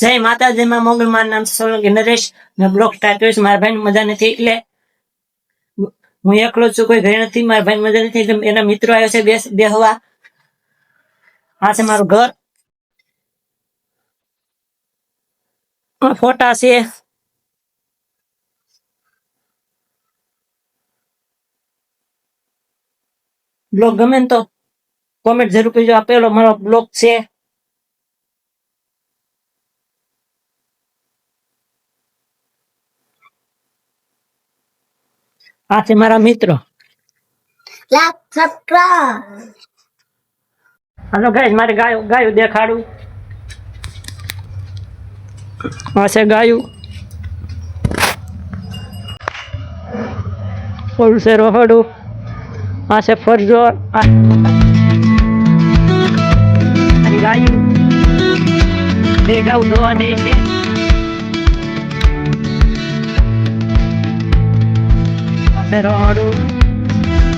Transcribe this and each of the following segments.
જય માતાજી માં મોગલ મારું નામ છે સોલંકી નરેશ. મેં બ્લોક સ્ટાર્ટ કર્યું છે, મારા ભાઈ મજા નથી એટલે હું એકલો છું, કોઈ ઘરે નથી, મારા ભાઈ મજા નથી એના મિત્રો આવ્યો છે, બેસ, બેહવા. આ છે મારું ઘર. ફોટા છે. બ્લોગ ગમે ને તો કોમેન્ટ જરૂર કરજો. આ પેલો મારો બ્લોગ છે. આ છે મારા મિત્રો. હાલો ગાય મારે ગાયું ગાયું દેખાડું. આ છે ગાયું. છે રોહડું. આ છે ફરજોર. ગાયું. બે ગાઉ ધોવા દે છે. આ છે રોહડું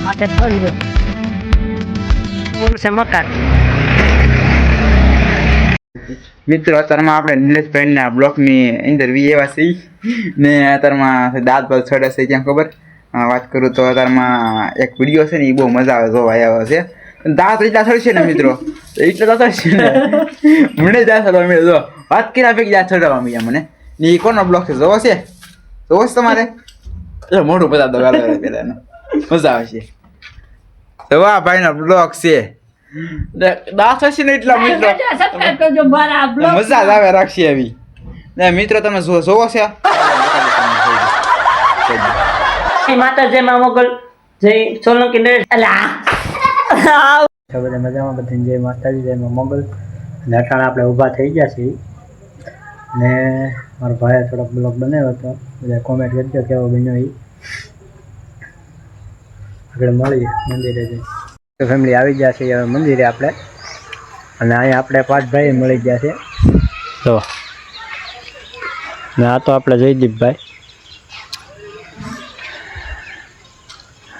આ છે ફરજોર ઓલું છે મકાન મિત્રો, અત્યારમાં આપણે નિલેશભાઈના બ્લોકની અંદર વી એવા છીએ. ને અત્યારમાં દાંત પર છડે છે, ક્યાં ખબર? વાત કરું તો અત્યારમાં એક વીડિયો છે ને એ બહુ મજા આવે જોવા આવ્યો છે. દાંત એટલા ચડશે ને, મિત્રો? એટલા દાંત ચડશે ને? મને દાંત ચડવા મળે જો, વાત કર્યા ભેગી દાંત ચડવા મળ્યા મને. ને એ કોનો બ્લોક છે? જોવો છે? જોવો છે તમારે? એ મોઢું બધા દો ગાલો પેલા મજા આવે છે તો વાહ ભાઈનો બ્લોક છે દાંત હશે ને એટલા મિત્રો સબસ્ક્રાઇબ કરજો મારા બ્લોગ મજા જ આવે રાખશે એવી ને મિત્રો તમે જો- જોવો છે માતાજીમાં મોગલ જય સોલંકી નરેશ અલા બધા મજામાં બધાને જય માતાજી જય મા મોગલ અને અઠાણા આપણે ઊભા થઈ ગયા છીએ ને મારો ભાઈએ થોડોક બ્લોગ બનાવ્યો હતો. એટલે કોમેન્ટ કરજો કેવો બન્યો એ આગળ મળીએ મંદિરે જઈ ફેમિલી આવી ગયા છે, હવે મંદિરે આપણે. અને અહીંયા આપણે પાંચ ભાઈ મળી ગયા છે. તો ને આ તો આપણે જયદીપભાઈ.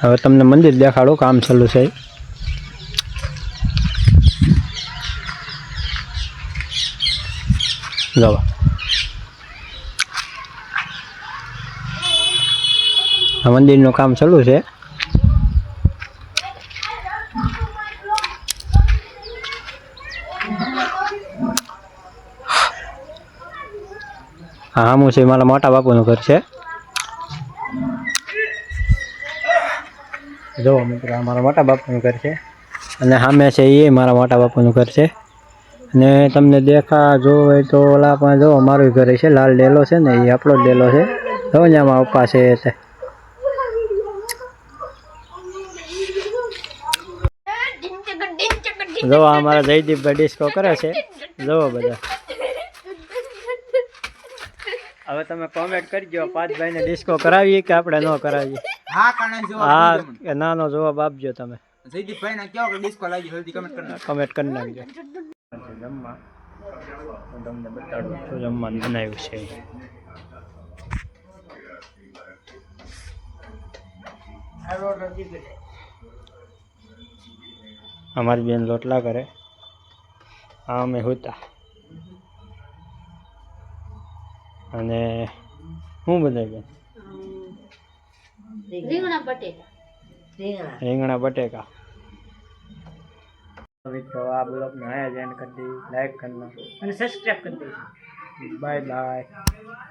હવે તમને મંદિર દેખાડું, કામ ચાલુ છે. જવા આ મંદિરનું કામ ચાલુ છે. હા હામું છે મારા મોટા બાપુનું ઘર છે. જો મિત્રો, આ મારા મોટા બાપુનું ઘર છે. અને સામે છે એ મારા મોટા બાપુનું ઘર છે. અને તમને દેખા જો હોય તો ઓલા પણ જો મારું ઘર છે, લાલ ડેલો છે ને, એ આપણો ડેલો છે. જો આમાં પપ્પા છે તે જો અમારા મારા જયદીપભાઈ ડિસ્કો કરે છે. જોવો બધા. હવે તમે કોમેન્ટ કરજો પાંચ ભાઈને ડિસ્કો કરાવીએ કે આપણે ન કરાવીએ? હા હા નાનો જવાબ આપજો તમે. જયદીપભાઈ ને કે ડિસ્કો લાગી જલ્દી કમેન્ટ કરી કમેન્ટ કરી નાખજો. જમવા હું તમને બતાડું છું જમવાનું બનાવ્યું છે. અમારી બેન લોટલા કરે. આ અમે હોતા. અને શું બનાવી બેન? રીંગણા બટેકા રીંગણા. બટેકા. મિત્રો આ બ્લોગને આયા જોઈન કરી દી લાઈક કરી અને સબસ્ક્રાઇબ કરી બાય બાય